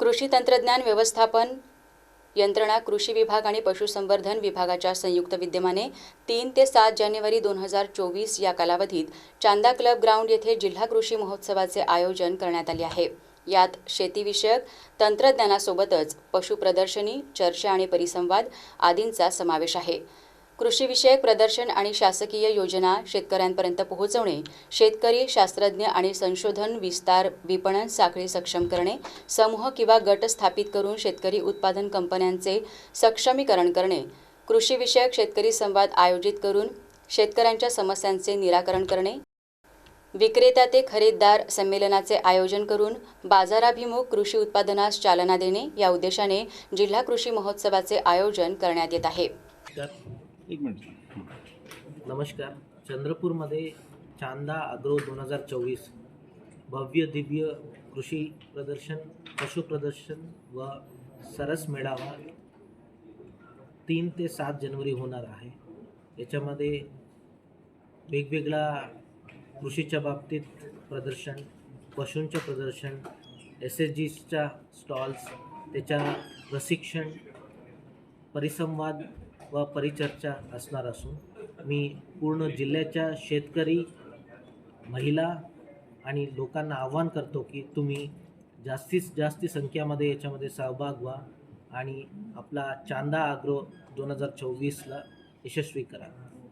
कृषी तंत्रज्ञान व्यवस्थापन यंत्रणा कृषी विभाग आणि पशुसंवर्धन विभागाच्या संयुक्त विद्यमाने तीन ते सात जानेवारी दोन हजार चोवीस या कालावधीत चांदा क्लब ग्राउंड येथे जिल्हा कृषी महोत्सवाचे आयोजन करण्यात आले आहे. यात शेतीविषयक तंत्रज्ञानासोबतच पशु प्रदर्शनी चर्चा आणि परिसंवाद आदींचा समावेश आहे. कृषीविषयक प्रदर्शन आणि शासकीय योजना शेतकऱ्यांपर्यंत पोहोचवणे शेतकरी शास्त्रज्ञ आणि संशोधन विस्तार विपणन साखळी सक्षम करणे समूह किंवा गट स्थापित करून शेतकरी उत्पादन कंपन्यांचे सक्षमीकरण करणे कृषीविषयक शेतकरी संवाद आयोजित करून शेतकऱ्यांच्या समस्यांचे निराकरण करणे विक्रेता ते खरेदीदार संमेलनाचे आयोजन करून बाजाराभिमुख कृषी उत्पादनास चालना देणे या उद्देशाने जिल्हा कृषी महोत्सवाचे आयोजन करण्यात येत आहे. एक मिनिट नमस्कार. चंद्रपूरमध्ये चांदा अग्रो दोन हजार चोवीस भव्य दिव्य कृषी प्रदर्शन पशु प्रदर्शन व सरस मेळावा तीन ते सात जनवरी होणार आहे. याच्यामध्ये वेगवेगळा कृषीच्या बाबतीत प्रदर्शन पशूंचं प्रदर्शन एस एस जीच्या स्टॉल्स त्याच्या प्रशिक्षण परिसंवाद व परिचर्चा असणार असून मी पूर्ण जिल्ह्याच्या शेतकरी महिला आणि लोकांना आव्हान करतो की तुम्ही जास्तीत जास्त संख्यामध्ये याच्यामध्ये सहभाग व्हा आणि आपला चांदा आग्रो दोन हजार चोवीसला यशस्वी करा.